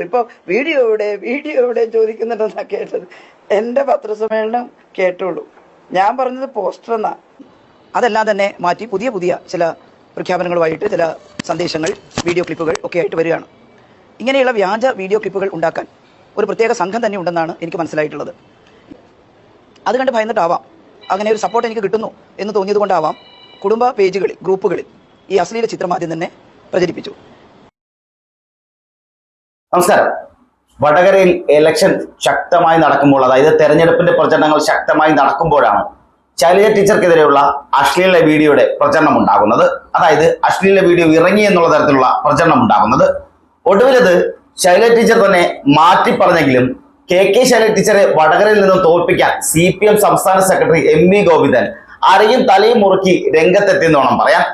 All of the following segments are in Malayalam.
ഇപ്പൊ വീഡിയോ എവിടെ വീഡിയോ എവിടെ ചോദിക്കുന്നുണ്ടെന്നാ കേട്ടത്? എന്റെ പത്രസമ്മേളനം കേട്ടോളൂ. ഞാൻ പറഞ്ഞത് പോസ്റ്റർ എന്നാ. അതെല്ലാം തന്നെ മാറ്റി പുതിയ പുതിയ ചില പ്രഖ്യാപനങ്ങളുമായിട്ട് ചില സന്ദേശങ്ങൾ വീഡിയോ ക്ലിപ്പുകൾ ഒക്കെ ആയിട്ട് വരികയാണ്. ഇങ്ങനെയുള്ള വ്യാജ വീഡിയോ ക്ലിപ്പുകൾ ഉണ്ടാക്കാൻ ഒരു പ്രത്യേക സംഘം തന്നെ ഉണ്ടെന്നാണ് എനിക്ക് മനസ്സിലായിട്ടുള്ളത്. അത് കണ്ട് ഭയന്നിട്ടാവാം. അങ്ങനെ ഒരു സപ്പോർട്ട് എനിക്ക് കിട്ടുന്നു എന്ന് തോന്നിയത് കൊണ്ടാവാം കുടുംബ പേജുകളിൽ ഗ്രൂപ്പുകളിൽ ഈ അശ്ലീല ചിത്രം ആദ്യം തന്നെ പ്രചരിപ്പിച്ചു. നമസ്കാരം. വടകരയിൽ ഇലക്ഷൻ ശക്തമായി നടക്കുമ്പോൾ അതായത് തെരഞ്ഞെടുപ്പിന്റെ പ്രചരണങ്ങൾ ശക്തമായി നടക്കുമ്പോഴാണ് ശൈലജ ടീച്ചർക്കെതിരെയുള്ള അശ്ലീല വീഡിയോയുടെ പ്രചരണം ഉണ്ടാകുന്നത്. അതായത് അശ്ലീല വീഡിയോ ഇറങ്ങി എന്നുള്ള തരത്തിലുള്ള പ്രചരണം ഉണ്ടാകുന്നത്. ഒടുവിലത് ശൈലജ ടീച്ചർ തന്നെ മാറ്റി പറഞ്ഞെങ്കിലും കെ കെ ശൈലജ ടീച്ചറെ വടകരയിൽ നിന്നും തോൽപ്പിക്കാൻ സി പി എം സംസ്ഥാന സെക്രട്ടറി എം വി ഗോവിന്ദൻ അരയും തലയും മുറുക്കി രംഗത്തെത്തിയെന്ന് വേണം പറയാം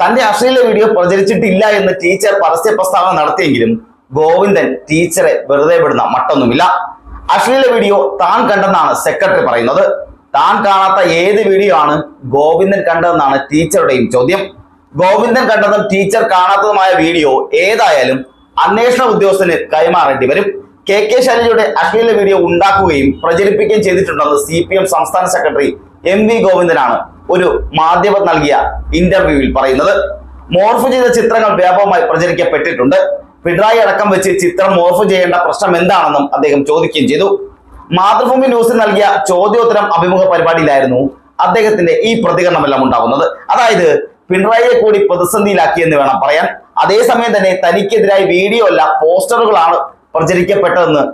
തന്റെ അശ്ലീല വീഡിയോ പ്രചരിച്ചിട്ടില്ല എന്ന് ടീച്ചർ പരസ്യ പ്രസ്താവന നടത്തിയെങ്കിലും ഗോവിന്ദൻ ടീച്ചറെ വെറുതെ വിടുന്ന മട്ടൊന്നുമില്ല. അശ്ലീല വീഡിയോ താൻ കണ്ടെന്നാണ് സെക്രട്ടറി പറയുന്നത്. താൻ കാണാത്ത ഏത് വീഡിയോ ആണ് ഗോവിന്ദൻ കണ്ടതെന്നാണ് ടീച്ചറുടെയും ചോദ്യം. ഗോവിന്ദൻ കണ്ടതും ടീച്ചർ കാണാത്തതുമായ വീഡിയോ ഏതായാലും അന്വേഷണ ഉദ്യോഗസ്ഥന് കൈമാറേണ്ടി വരും. കെ കെ ശൈലജയുടെ അശ്ലീല വീഡിയോ ഉണ്ടാക്കുകയും പ്രചരിപ്പിക്കുകയും ചെയ്തിട്ടുണ്ടെന്ന് സി പി എം സംസ്ഥാന സെക്രട്ടറി എം വി ഗോവിന്ദനാണ് ഒരു മാധ്യമം നൽകിയ ഇന്റർവ്യൂവിൽ പറയുന്നത്. മോർഫ് ചെയ്ത ചിത്രങ്ങൾ വ്യാപകമായി പ്രചരിക്കപ്പെട്ടിട്ടുണ്ട്. പിണറായി അടക്കം വെച്ച് ചിത്രം മോർഫ് ചെയ്യേണ്ട പ്രശ്നം എന്താണെന്നും അദ്ദേഹം ചോദിക്കുകയും ചെയ്തു. മാതൃഭൂമി ന്യൂസിൽ നൽകിയ ചോദ്യോത്തരം അഭിമുഖ പരിപാടിയിലായിരുന്നു അദ്ദേഹത്തിന്റെ ഈ പ്രതികരണമെല്ലാം ഉണ്ടാകുന്നത് അതായത് പിണറായിയെ കൂടി പ്രതിസന്ധിയിലാക്കി എന്ന് വേണം പറയാൻ. അതേസമയം തന്നെ തനിക്കെതിരായി വീഡിയോ അല്ല പോസ്റ്ററുകളാണ് പ്രചരിക്കപ്പെട്ടതെന്ന്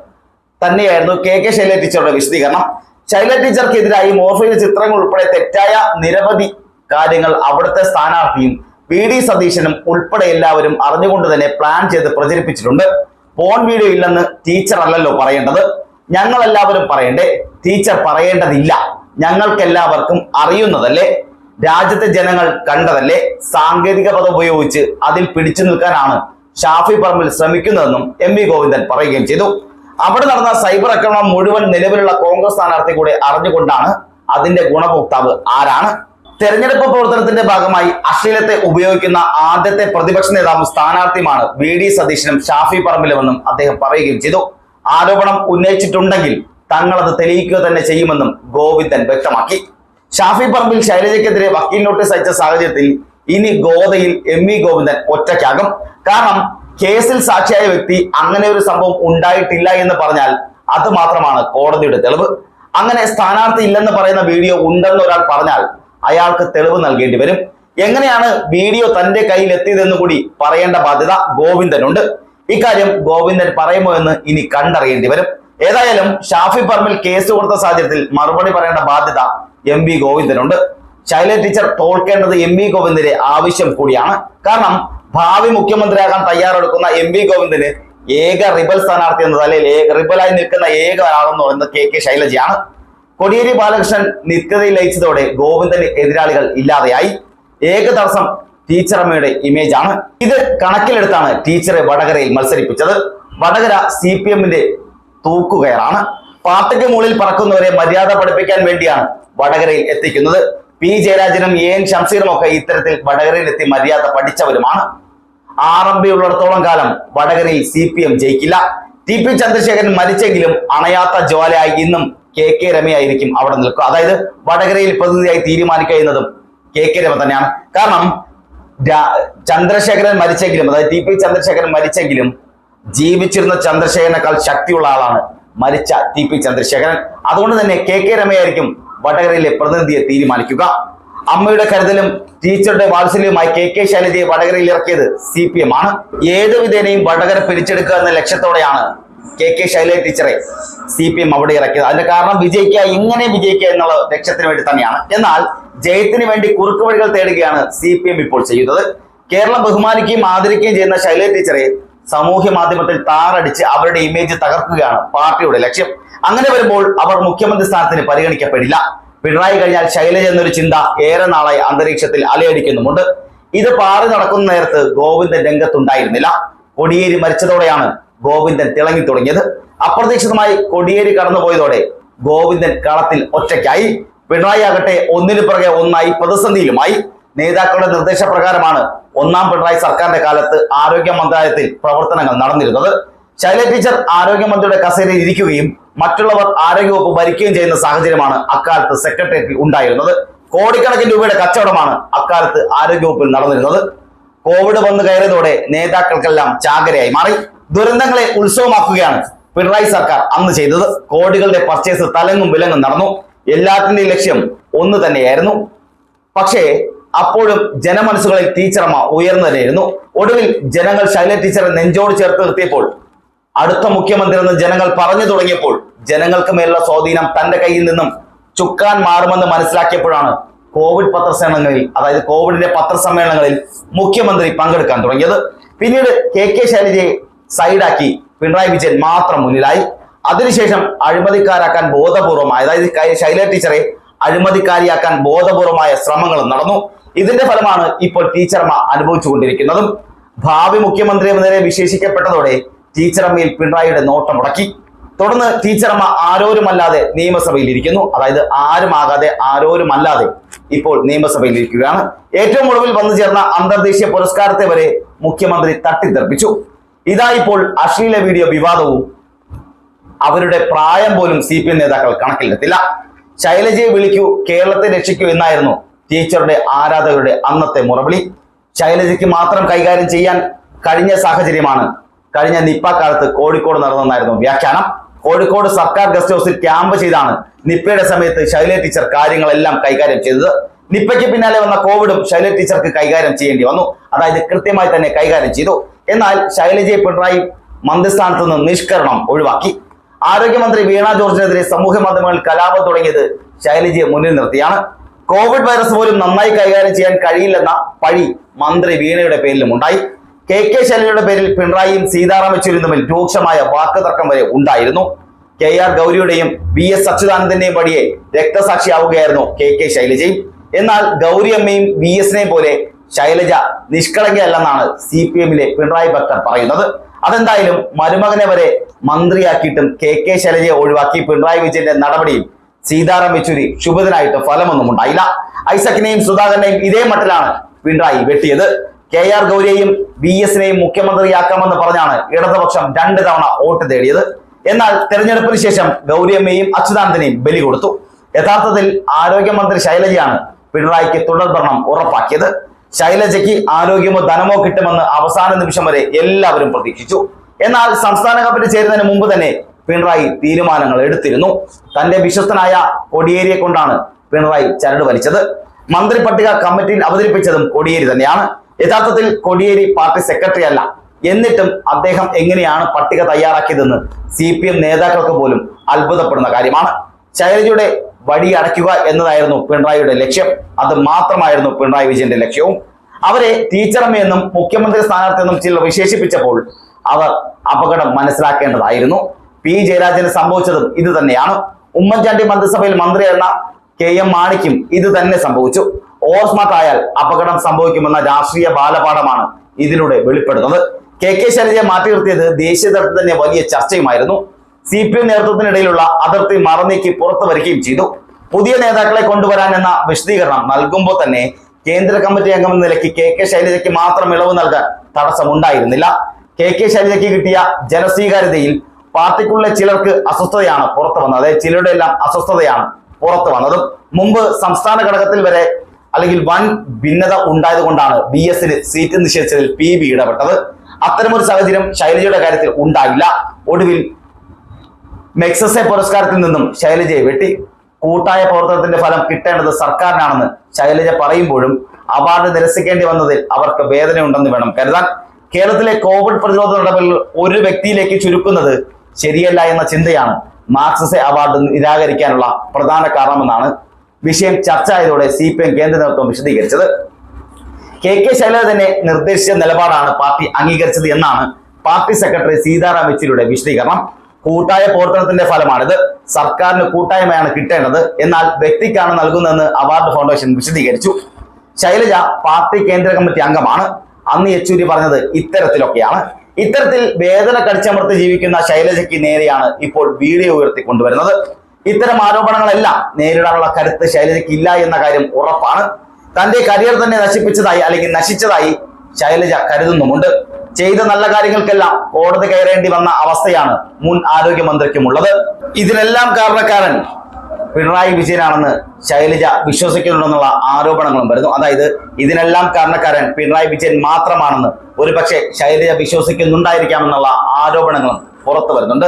തന്നെയായിരുന്നു കെ കെ ശൈല ടീച്ചറുടെ വിശദീകരണം. ശൈല ടീച്ചർക്കെതിരായി മോർഫയിലെ ചിത്രങ്ങൾ ഉൾപ്പെടെ തെറ്റായ നിരവധി കാര്യങ്ങൾ അവിടുത്തെ സ്ഥാനാർത്ഥിയും വി ഡി സതീശനും ഉൾപ്പെടെ എല്ലാവരും അറിഞ്ഞുകൊണ്ട് തന്നെ പ്ലാൻ ചെയ്ത് പ്രചരിപ്പിച്ചിട്ടുണ്ട്. പോൺ വീഡിയോ ഇല്ലെന്ന് ടീച്ചർ അല്ലല്ലോ പറയേണ്ടത്. ഞങ്ങൾ എല്ലാവരും പറയണ്ടേ? ടീച്ചർ പറയേണ്ടതില്ല. ഞങ്ങൾക്കെല്ലാവർക്കും അറിയുന്നതല്ലേ? രാജ്യത്തെ ജനങ്ങൾ കണ്ടതല്ലേ? സാങ്കേതിക പദം ഉപയോഗിച്ച് അതിൽ പിടിച്ചു നിൽക്കാനാണ് ഷാഫി പറമ്പിൽ ശ്രമിക്കുന്നതെന്നും എം വി ഗോവിന്ദൻ പറയുകയും ചെയ്തു. അവിടെ നടന്ന സൈബർ ആക്രമണം മുഴുവൻ നിലവിലുള്ള കോൺഗ്രസ് സ്ഥാനാർത്ഥി കൂടെ അറിഞ്ഞുകൊണ്ടാണ് അതിന്റെ ഗുണഭോക്താവ് ആരാണ്? തെരഞ്ഞെടുപ്പ് പ്രവർത്തനത്തിന്റെ ഭാഗമായി അശ്ലീലത്തെ ഉപയോഗിക്കുന്ന ആദ്യത്തെ പ്രതിപക്ഷ നേതാവും സ്ഥാനാർത്ഥിയുമാണ് വി ഡി സതീശനും ഷാഫി പറമ്പിലുമെന്നും അദ്ദേഹം പറയുകയും ചെയ്തു. ആരോപണം ഉന്നയിച്ചിട്ടുണ്ടെങ്കിൽ തങ്ങളത് തെളിയിക്കുക തന്നെ ചെയ്യുമെന്നും ഗോവിന്ദൻ വ്യക്തമാക്കി. ഷാഫി പറമ്പിൽ ശൈലജയ്ക്കെതിരെ വക്കീൽ നോട്ടീസ് അയച്ച സാഹചര്യത്തിൽ ഇനി ഗോതയിൽ എം വി ഗോവിന്ദൻ ഒറ്റയ്ക്കാകും. കാരണം കേസിൽ സാക്ഷിയായ വ്യക്തി അങ്ങനെ ഒരു സംഭവം ഉണ്ടായിട്ടില്ല എന്ന് പറഞ്ഞാൽ അത് മാത്രമാണ് കോടതിയുടെ തെളിവ്. അങ്ങനെ സ്ഥാനാർത്ഥി ഇല്ലെന്ന് പറയുന്ന വീഡിയോ ഉണ്ടെന്ന് ഒരാൾ പറഞ്ഞാൽ അയാൾക്ക് തെളിവ് നൽകേണ്ടി വരും. എങ്ങനെയാണ് വീഡിയോ തന്റെ കയ്യിൽ എത്തിയതെന്ന് കൂടി പറയേണ്ട ബാധ്യത ഗോവിന്ദനുണ്ട്. ഇക്കാര്യം ഗോവിന്ദൻ പറയുമോ എന്ന് ഇനി കണ്ടറിയേണ്ടി വരും. ഏതായാലും ഷാഫി പറമ്പിൽ കേസ് കൊടുത്ത സാഹചര്യത്തിൽ മറുപടി പറയേണ്ട ബാധ്യത എം വി ഗോവിന്ദനുണ്ട്. ശൈല ടീച്ചർ തോൽക്കേണ്ടത് എം വി ഗോവിന്ദന്റെ ആവശ്യം കൂടിയാണ്. കാരണം ഭാവി മുഖ്യമന്ത്രിയാകാൻ തയ്യാറെടുക്കുന്ന എം വി ഗോവിന്ദന് ഏക റിബൽ സ്ഥാനാർത്ഥി എന്നത് അല്ലെങ്കിൽ റിബലായി നിൽക്കുന്ന ഏക ആളെന്ന് പറയുന്നത് കെ കെ ശൈലജയാണ്. കോടിയേരി ബാലകൃഷ്ണൻ നിത്യതയിൽ ലയിച്ചതോടെ ഗോവിന്ദന് എതിരാളികൾ ഇല്ലാതെയായി. ഏക തടസ്സം ടീച്ചറമ്മയുടെ ഇമേജ് ആണ്. ഇത് കണക്കിലെടുത്താണ് ടീച്ചറെ വടകരയിൽ മത്സരിപ്പിച്ചത്. വടകര സി പി എമ്മിന്റെ തൂക്കുകയറാണ്. പാർട്ടിക്ക് മുകളിൽ പറക്കുന്നവരെ മര്യാദ പഠിപ്പിക്കാൻ വേണ്ടിയാണ് വടകരയിൽ എത്തിക്കുന്നത്. പി ജയരാജനും എ എൻ ഷംസീറും ഒക്കെ ഇത്തരത്തിൽ വടകരയിൽ എത്തി മര്യാദ പഠിച്ചവരുമാണ്. ആർ എം പി ഉള്ളിടത്തോളം കാലം വടകരയിൽ സി പി എം ജയിക്കില്ല. ടി പി ചന്ദ്രശേഖരൻ മരിച്ചെങ്കിലും അണയാത്ത ജ്വാലയായി ഇന്നും കെ കെ രമയായിരിക്കും അവിടെ നിൽക്കുക. അതായത് വടകരയിൽ പ്രതിനിധിയായി തീരുമാനിക്കുന്നതും കെ കെ രമ തന്നെയാണ്. കാരണം ചന്ദ്രശേഖരൻ മരിച്ചെങ്കിലും അതായത് ടി പി ചന്ദ്രശേഖരൻ മരിച്ചെങ്കിലും ജീവിച്ചിരുന്ന ചന്ദ്രശേഖരനേക്കാൾ ശക്തിയുള്ള ആളാണ് മരിച്ച ടി പി ചന്ദ്രശേഖരൻ. അതുകൊണ്ട് തന്നെ കെ കെ രമയായിരിക്കും വടകരയിലെ പ്രതിനിധിയെ തീരുമാനിക്കുക. അമ്മയുടെ കരുതലും ടീച്ചറുടെ വാത്സല്യവുമായി കെ കെ ശൈലജയെ വടകരയിൽ ഇറക്കിയത് സി പി എം ആണ്. ഏതുവിധേനയും വടകര പിടിച്ചെടുക്കുക എന്ന ലക്ഷ്യത്തോടെയാണ് കെ കെ ശൈലജ ടീച്ചറെ സി പി എം അവിടെ ഇറക്കിയത്. അതിന്റെ കാരണം വിജയിക്കുക ഇങ്ങനെ വിജയിക്കുക എന്നുള്ള ലക്ഷ്യത്തിന് വേണ്ടി തന്നെയാണ്. എന്നാൽ ജയത്തിന് വേണ്ടി കുറുക്ക് വഴികൾ തേടുകയാണ് സി പി എം ഇപ്പോൾ ചെയ്യുന്നത്. കേരളം ബഹുമാനിക്കുകയും ആദരിക്കുകയും ചെയ്യുന്ന ശൈലജ ടീച്ചറെ സാമൂഹ്യ മാധ്യമത്തിൽ താറടിച്ച് അവരുടെ ഇമേജ് തകർക്കുകയാണ് പാർട്ടിയുടെ ലക്ഷ്യം. അങ്ങനെ വരുമ്പോൾ അവർ മുഖ്യമന്ത്രി സ്ഥാനത്തിന് പരിഗണിക്കപ്പെടില്ല. പിണറായി കഴിഞ്ഞാൽ ശൈലജ എന്നൊരു ചിന്ത ഏറെ നാളായി അന്തരീക്ഷത്തിൽ അലയടിക്കുന്നുമുണ്ട്. ഇത് പാറി നടക്കുന്ന നേരത്ത് ഗോവിന്ദൻ രംഗത്തുണ്ടായിരുന്നില്ല. കൊടിയേരി മരിച്ചതോടെയാണ് ഗോവിന്ദൻ തിളങ്ങി തുടങ്ങിയത്. അപ്രതീക്ഷിതമായി കൊടിയേരി കടന്നുപോയതോടെ ഗോവിന്ദൻ കളത്തിൽ ഒറ്റയ്ക്കായി. പിണറായി ആകട്ടെ ഒന്നിനു പിറകെ ഒന്നായി പ്രതിസന്ധിയിലുമായി. നേതാക്കളുടെ നിർദ്ദേശപ്രകാരമാണ് ഒന്നാം പിണറായി സർക്കാരിന്റെ കാലത്ത് ആരോഗ്യ മന്ത്രാലയത്തിൽ പ്രവർത്തനങ്ങൾ നടന്നിരുന്നത്. ശൈല ടീച്ചർ ആരോഗ്യമന്ത്രിയുടെ കസേരയിൽ ഇരിക്കുകയും മറ്റുള്ളവർ ആരോഗ്യവകുപ്പ് ഭരിക്കുകയും ചെയ്യുന്ന സാഹചര്യമാണ് അക്കാലത്ത് സെക്രട്ടേറിയറ്റിൽ ഉണ്ടായിരുന്നത്. കോടിക്കണക്കിന് രൂപയുടെ കച്ചവടമാണ് അക്കാലത്ത് ആരോഗ്യവകുപ്പിൽ നടന്നിരുന്നത്. കോവിഡ് വന്നു കയറിയതോടെ നേതാക്കൾക്കെല്ലാം ചാകരയായി മാറി. ദുരന്തങ്ങളെ ഉത്സവമാക്കുകയാണ് പിണറായി സർക്കാർ അന്ന് ചെയ്തത്. കോടികളുടെ പർച്ചേസ് തലങ്ങും വിലങ്ങും നടന്നു. എല്ലാത്തിന്റെയും ലക്ഷ്യം ഒന്ന് തന്നെയായിരുന്നു. പക്ഷേ അപ്പോഴും ജനമനസ്സുകളിൽ ടീച്ചറമ്മ ഉയർന്നു തന്നെയായിരുന്നു. ഒടുവിൽ ജനങ്ങൾ ശൈല ടീച്ചറെ നെഞ്ചോട് ചേർത്ത് നിർത്തിയപ്പോൾ അടുത്ത മുഖ്യമന്ത്രി എന്ന് ജനങ്ങൾ പറഞ്ഞു തുടങ്ങിയപ്പോൾ ജനങ്ങൾക്ക് മേലുള്ള സ്വാധീനം തന്റെ കയ്യിൽ നിന്നും ചുക്കാൻ മാറുമെന്ന് മനസ്സിലാക്കിയപ്പോഴാണ് കോവിഡ് പത്രസമ്മേളനങ്ങളിൽ അതായത് കോവിഡിന്റെ പത്രസമ്മേളനങ്ങളിൽ മുഖ്യമന്ത്രി പങ്കെടുക്കാൻ തുടങ്ങിയത്. പിന്നീട് കെ കെ ശൈലജയെ സൈഡാക്കി പിണറായി വിജയൻ മാത്രം മുന്നിലായി. അതിനുശേഷം അഴിമതിക്കാരാക്കാൻ ബോധപൂർവമായ അതായത് ശൈല ടീച്ചറെ അഴിമതിക്കാരിയാക്കാൻ ബോധപൂർവമായ ശ്രമങ്ങളും നടന്നു. ഇതിന്റെ ഫലമാണ് ഇപ്പോൾ ടീച്ചർമാർ അനുഭവിച്ചുകൊണ്ടിരിക്കുന്നതും. ഭാവി മുഖ്യമന്ത്രി എന്ന നിലയിൽ വിശേഷിക്കപ്പെട്ടതോടെ ടീച്ചറമ്മയിൽ പിണറായിയുടെ നോട്ടം മുടക്കി. തുടർന്ന് ടീച്ചറമ്മ ആരോരുമല്ലാതെ നിയമസഭയിൽ ഇരിക്കുന്നു. അതായത് ആരുമാകാതെ ആരോരുമല്ലാതെ ഇപ്പോൾ നിയമസഭയിൽ ഇരിക്കുകയാണ്. ഏറ്റവും ഒടുവിൽ വന്നു ചേർന്ന അന്തർദേശീയ പുരസ്കാരത്തെ വരെ മുഖ്യമന്ത്രി തട്ടിത്തെറിപ്പിച്ചു. ഇതാ ഇപ്പോൾ അശ്ലീല വീഡിയോ വിവാദവും അവരുടെ പ്രായം പോലും സി പി എം നേതാക്കൾ കണക്കിലെത്തില്ല ശൈലജയെ വിളിക്കൂ കേരളത്തെ രക്ഷിക്കൂ എന്നായിരുന്നു ടീച്ചറുടെ ആരാധകരുടെ അന്നത്തെ മുറവിളി. ശൈലജയ്ക്ക് മാത്രം കൈകാര്യം ചെയ്യാൻ കഴിഞ്ഞ സാഹചര്യമാണ് കഴിഞ്ഞ നിപ്പ കാലത്ത് കോഴിക്കോട് നടന്നെന്നായിരുന്നു വ്യാഖ്യാനം. കോഴിക്കോട് സർക്കാർ ഗസ്റ്റ് ഹൗസിൽ ക്യാമ്പ് ചെയ്താണ് നിപ്പയുടെ സമയത്ത് ശൈല ടീച്ചർ കാര്യങ്ങളെല്ലാം കൈകാര്യം ചെയ്തത്. നിപ്പയ്ക്ക് പിന്നാലെ വന്ന കോവിഡും ശൈല ടീച്ചർക്ക് കൈകാര്യം ചെയ്യേണ്ടി വന്നു. അതായത് കൃത്യമായി തന്നെ കൈകാര്യം ചെയ്തു. എന്നാൽ ശൈലജയെ പിണറായി മന്ത്രിസ്ഥാനത്ത് നിന്ന് നിഷ്കരണം ഒഴിവാക്കി. ആരോഗ്യമന്ത്രി വീണ ജോർജിനെതിരെ സമൂഹ മാധ്യമങ്ങളിൽ കലാപം തുടങ്ങിയത് ശൈലജയെ മുന്നിൽ നിർത്തിയാണ്. കോവിഡ് വൈറസ് പോലും നന്നായി കൈകാര്യം ചെയ്യാൻ കഴിയില്ലെന്ന പഴി മന്ത്രി വീണയുടെ പേരിലും ഉണ്ടായി. കെ കെ ശൈലജയുടെ പേരിൽ പിണറായിയും സീതാറാം യെച്ചൂരിയും തമ്മിൽ രൂക്ഷമായ വാക്കുതർക്കം വരെ ഉണ്ടായിരുന്നു. കെ ആർ ഗൗരിയുടെയും വി എസ് അച്യുതാനന്ദന്റെയും പടിയെ രക്തസാക്ഷിയാവുകയായിരുന്നു കെ കെ ശൈലജയും. എന്നാൽ ഗൗരിയമ്മയും വി എസിനെയും പോലെ ശൈലജ നിഷ്കളങ്കയല്ലെന്നാണ് സി പി എമ്മിലെ പിണറായി ഭക്തർ പറയുന്നത്. അതെന്തായാലും മരുമകനെ വരെ മന്ത്രിയാക്കിയിട്ടും കെ കെ ശൈലജയെ ഒഴിവാക്കി പിണറായി വിജയന്റെ നടപടിയിൽ സീതാറാം യെച്ചൂരി ശുഭദിനായിട്ട് ഫലമൊന്നും ഉണ്ടായില്ല ഐസക്കിനെയും സുധാകരനെയും ഇതേ മട്ടിലാണ് പിണറായി വെട്ടിയത്. കെ ആർ ഗൗരിയെയും വി എസിനെയും മുഖ്യമന്ത്രിയാക്കാമെന്ന് പറഞ്ഞാണ് ഇടതുപക്ഷം രണ്ട് തവണ വോട്ട് തേടിയത്. എന്നാൽ തെരഞ്ഞെടുപ്പിന് ശേഷം ഗൗരിയമ്മയും അച്യുതാനന്ദനെയും ബലി കൊടുത്തു. യഥാർത്ഥത്തിൽ ആരോഗ്യമന്ത്രി ശൈലജയാണ് പിണറായിക്ക് തുടർഭരണം ഉറപ്പാക്കിയത്. ശൈലജയ്ക്ക് ആരോഗ്യമോ ധനമോ കിട്ടുമെന്ന് അവസാന നിമിഷം വരെ എല്ലാവരും പ്രതീക്ഷിച്ചു. എന്നാൽ സംസ്ഥാന കപ്പിന് ചേരുന്നതിന് മുമ്പ് തന്നെ പിണറായി തീരുമാനങ്ങൾ എടുത്തിരുന്നു. തന്റെ വിശ്വസ്തനായ കൊടിയേരിയെ കൊണ്ടാണ് പിണറായി ചരട് വലിച്ചത്. മന്ത്രി പട്ടിക കമ്മിറ്റിയിൽ അവതരിപ്പിച്ചതും കൊടിയേരി തന്നെയാണ്. യഥാർത്ഥത്തിൽ കൊടിയേരി പാർട്ടി സെക്രട്ടറി അല്ല. എന്നിട്ടും അദ്ദേഹം എങ്ങനെയാണ് പട്ടിക തയ്യാറാക്കിയതെന്ന് സി പി എം നേതാക്കൾക്ക് പോലും അത്ഭുതപ്പെടുന്ന കാര്യമാണ്. ശൈലജയുടെ വഴി അടയ്ക്കുക എന്നതായിരുന്നു പിണറായിയുടെ ലക്ഷ്യം. അത് മാത്രമായിരുന്നു പിണറായി വിജയന്റെ ലക്ഷ്യവും. അവരെ ടീച്ചറമ്മയെന്നും മുഖ്യമന്ത്രി സ്ഥാനാർത്ഥിയെന്നും ചിലർ വിശേഷിപ്പിച്ചപ്പോൾ അവർ അപകടം മനസ്സിലാക്കേണ്ടതായിരുന്നു. പി. ജയരാജന് സംഭവിച്ചതും ഇത് തന്നെയാണ്. ഉമ്മൻചാണ്ടി മന്ത്രിസഭയിൽ മന്ത്രിയായിരുന്ന കെ. എം. മാണിക്കും ഇത് തന്നെ സംഭവിച്ചു. ഓവർ ആയാൽ അപകടം സംഭവിക്കുമെന്ന രാഷ്ട്രീയ ബാലപാഠമാണ് ഇതിലൂടെ വെളിപ്പെടുന്നത്. കെ. കെ. ശൈലജയെ മാറ്റി നിർത്തിയത് ദേശീയ തലത്തിൽ തന്നെ വലിയ ചർച്ചയുമായിരുന്നു. സി പി എം നേതൃത്വത്തിനിടയിലുള്ള അതിർത്തി മറന്നീക്കി പുറത്തു വരികയും ചെയ്തു. പുതിയ നേതാക്കളെ കൊണ്ടുവരാൻ എന്ന വിശദീകരണം നൽകുമ്പോൾ തന്നെ കേന്ദ്ര കമ്മിറ്റി അംഗം എന്ന നിലയ്ക്ക് കെ കെ ശൈലജയ്ക്ക് മാത്രം ഇളവ് നൽകാൻ തടസ്സമുണ്ടായിരുന്നില്ല. കെ കെ ശൈലജയ്ക്ക് കിട്ടിയ ജനസ്വീകാര്യതയിൽ പാർട്ടിക്കുള്ള ചിലർക്ക് അസ്വസ്ഥതയാണ് പുറത്തു വന്നത്. ചിലരുടെ എല്ലാം അസ്വസ്ഥതയാണ് പുറത്തു വന്നത്. മുമ്പ് സംസ്ഥാന ഘടകത്തിൽ വരെ അല്ലെങ്കിൽ വൻ ഭിന്നത ഉണ്ടായത് കൊണ്ടാണ് ബി എസിന് സീറ്റ് നിഷേധിച്ചതിൽ പി ബി ഇടപെട്ടത്. അത്തരമൊരു സാഹചര്യം ശൈലജയുടെ കാര്യത്തിൽ ഉണ്ടായില്ല. ഒടുവിൽ മെക്സസെ പുരസ്കാരത്തിൽ നിന്നും ശൈലജയെ വെട്ടി. കൂട്ടായ പ്രവർത്തനത്തിന്റെ ഫലം കിട്ടേണ്ടത് സർക്കാരിനാണെന്ന് ശൈലജ പറയുമ്പോഴും അവാർഡ് നിരസിക്കേണ്ടി വന്നതിൽ അവർക്ക് വേദനയുണ്ടെന്ന് വേണം കരുതാൻ. കേരളത്തിലെ കോവിഡ് പ്രതിരോധ നടപടികൾ ഒരു വ്യക്തിയിലേക്ക് ചുരുക്കുന്നത് ശരിയല്ല എന്ന ചിന്തയാണ് മാർക്സസെ അവാർഡ് നിരാകരിക്കാനുള്ള പ്രധാന കാരണമെന്നാണ് വിഷയം ചർച്ച ആയതോടെ സി പി എം കേന്ദ്ര നേതൃത്വം വിശദീകരിച്ചത്. കെ കെ ശൈലജ തന്നെ നിർദ്ദേശിച്ച നിലപാടാണ് പാർട്ടി അംഗീകരിച്ചത് എന്നാണ് പാർട്ടി സെക്രട്ടറി സീതാറാം യെച്ചൂരിയുടെ വിശദീകരണം. കൂട്ടായ പ്രവർത്തനത്തിന്റെ ഫലമാണിത് സർക്കാരിന് കൂട്ടായ്മയാണ് കിട്ടേണ്ടത്. എന്നാൽ വ്യക്തിക്കാണ് നൽകുന്നതെന്ന് അവാർഡ് ഫൗണ്ടേഷൻ വിശദീകരിച്ചു. ശൈലജ പാർട്ടി കേന്ദ്ര കമ്മിറ്റി അംഗമാണ്. അന്ന് യെച്ചൂരി പറഞ്ഞത് ഇത്തരത്തിലൊക്കെയാണ്. ഇത്തരത്തിൽ വേദന കടിച്ചമർത്തി ജീവിക്കുന്ന ശൈലജയ്ക്ക് നേരെയാണ് ഇപ്പോൾ വീഡിയോ ഉയർത്തിക്കൊണ്ടുവരുന്നത്. ഇത്തരം ആരോപണങ്ങളെല്ലാം നേരിടാനുള്ള കരുത്ത് ശൈലജയ്ക്ക് ഇല്ല എന്ന കാര്യം ഉറപ്പാണ്. തന്റെ കരിയർ തന്നെ നശിപ്പിച്ചതായി അല്ലെങ്കിൽ നശിച്ചതായി ശൈലജ കരുതുന്നുമുണ്ട്. ചെയ്ത നല്ല കാര്യങ്ങൾക്കെല്ലാം കോടതി കയറേണ്ടി വന്ന അവസ്ഥയാണ് മുൻ ആരോഗ്യമന്ത്രിക്കുമുള്ളത്. ഇതിനെല്ലാം കാരണക്കാരൻ പിണറായി വിജയനാണെന്ന് ശൈലജ വിശ്വസിക്കുന്നുണ്ടെന്നുള്ള ആരോപണങ്ങളും വരുന്നു. അതായത് ഇതിനെല്ലാം കാരണക്കാരൻ പിണറായി വിജയൻ മാത്രമാണെന്ന് ഒരുപക്ഷെ ശൈലജ വിശ്വസിക്കുന്നുണ്ടായിരിക്കാമെന്നുള്ള ആരോപണങ്ങളും പുറത്തു വരുന്നുണ്ട്.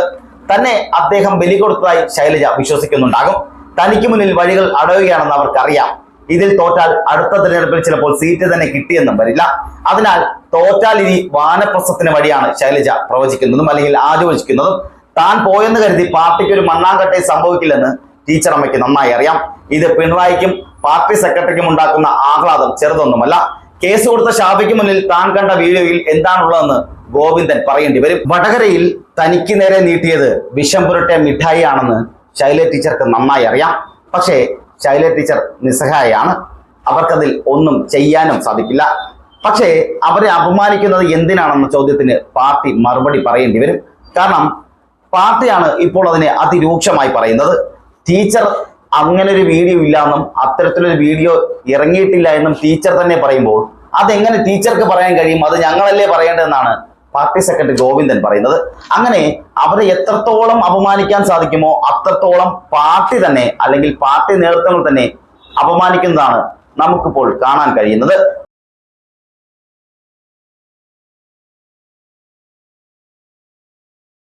തന്നെ അദ്ദേഹം ബലി കൊടുത്തതായി ശൈലജ വിശ്വസിക്കുന്നുണ്ടാകും. തനിക്ക് മുന്നിൽ വഴികൾ അടയുകയാണെന്ന് അവർക്കറിയാം. ഇതിൽ തോറ്റാൽ അടുത്ത തിരഞ്ഞെടുപ്പിൽ ചിലപ്പോൾ സീറ്റ് തന്നെ കിട്ടിയെന്നും വരില്ല. അതിനാൽ തോറ്റാൽ ഇനി വാനപ്രസത്തിന് വഴിയാണ് ശൈലജ പ്രവചിക്കുന്നതും അല്ലെങ്കിൽ ആലോചിക്കുന്നതും. താൻ പോയെന്ന് കരുതി പാർട്ടിക്ക് ഒരു മണ്ണാങ്കട്ടെ സംഭവിക്കില്ലെന്ന് ടീച്ചർ അമ്മയ്ക്ക് നന്നായി അറിയാം. ഇത് പിണറായിക്കും പാർട്ടി സെക്രട്ടറിക്കും ഉണ്ടാക്കുന്ന ആഹ്ലാദം ചെറുതൊന്നുമല്ല. കേസ് കൊടുത്ത ഷാഫിക്ക് മുന്നിൽ താൻ കണ്ട വീഡിയോയിൽ എന്താണുള്ളതെന്ന് ഗോവിന്ദൻ പറയേണ്ടി വരും. വടകരയിൽ തനിക്ക് നേരെ നീട്ടിയത് വിഷം പുരട്ടിയ മിഠായി ആണെന്ന് ശൈല ടീച്ചർക്ക് നന്നായി അറിയാം. പക്ഷേ ശൈല ടീച്ചർ നിസ്സഹായാണ്. അവർക്കതിൽ ഒന്നും ചെയ്യാനും സാധിക്കില്ല. പക്ഷേ അവരെ അപമാനിക്കുന്നത് എന്തിനാണെന്ന ചോദ്യത്തിന് പാർട്ടി മറുപടി പറയേണ്ടി വരും. കാരണം പാർട്ടിയാണ് ഇപ്പോൾ അതിനെ അതിരൂക്ഷമായി പറയുന്നത്. ടീച്ചർ അങ്ങനെ ഒരു വീഡിയോ ഇല്ല എന്നും അത്തരത്തിലൊരു വീഡിയോ ഇറങ്ങിയിട്ടില്ല എന്നും ടീച്ചർ തന്നെ പറയുമ്പോൾ അതെങ്ങനെ ടീച്ചർക്ക് പറയാൻ കഴിയും? അത് ഞങ്ങളല്ലേ പറയേണ്ടതെന്നാണ് പാർട്ടി സെക്രട്ടറി ഗോവിന്ദൻ പറയുന്നത്. അങ്ങനെ അവരെ എത്രത്തോളം അപമാനിക്കാൻ സാധിക്കുമോ അത്രത്തോളം പാർട്ടി തന്നെ അല്ലെങ്കിൽ പാർട്ടി നേതൃത്വങ്ങൾ തന്നെ അപമാനിക്കുന്നതാണ് നമുക്കിപ്പോൾ കാണാൻ കഴിയുന്നത്.